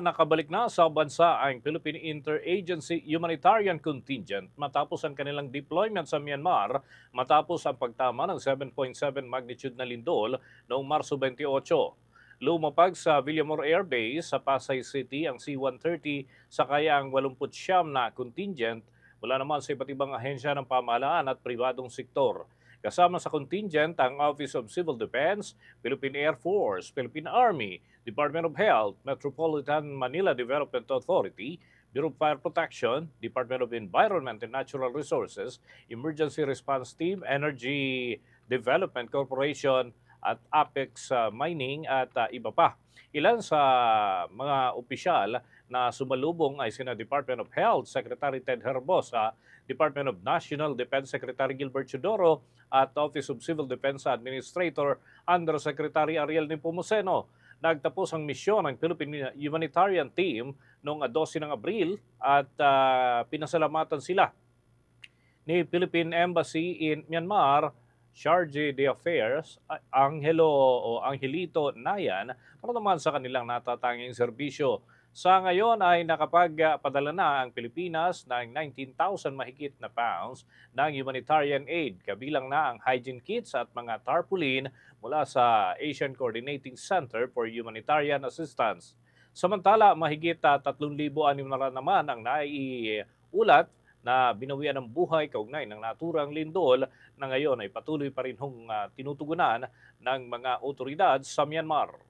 Nakabalik na sa bansa ang Philippine Interagency Humanitarian Contingent matapos ang kanilang deployment sa Myanmar matapos ang pagtama ng 7.7 magnitude na lindol noong Marso 28. Lumapag sa Villamor Air Base sa Pasay City ang C-130 sakaya ang 89 na contingent mula naman sa iba't ibang ahensya ng pamahalaan at pribadong sektor. Kasama sa contingent ang Office of Civil Defense, Philippine Air Force, Philippine Army, Department of Health, Metropolitan Manila Development Authority, Bureau of Fire Protection, Department of Environment and Natural Resources, Emergency Response Team, Energy Development Corporation, at Apex uh, Mining at uh, iba pa. Ilan sa mga opisyal na sumalubong ay sina Department of Health Secretary Ted Herbosa, Department of National Defense Secretary Gilbert Chodoro at Office of Civil Defense Administrator Undersecretary Ariel Nepomuceno. Nagtapos ang misyon ng Philippine Humanitarian Team noong 12 ng Abril at uh, pinasalamatan sila ni Philippine Embassy in Myanmar Charge de Affairs, Angelo o Angelito Nayan para naman sa kanilang natatanging serbisyo. Sa ngayon ay nakapagpadala na ang Pilipinas ng 19,000 mahigit na pounds ng humanitarian aid, kabilang na ang hygiene kits at mga tarpaulin mula sa Asian Coordinating Center for Humanitarian Assistance. Samantala, mahigit uh, 3,600 naman ang naiulat na binawian ng buhay kaugnay ng naturang lindol na ngayon ay patuloy pa rin hong uh, tinutugunan ng mga otoridad sa Myanmar.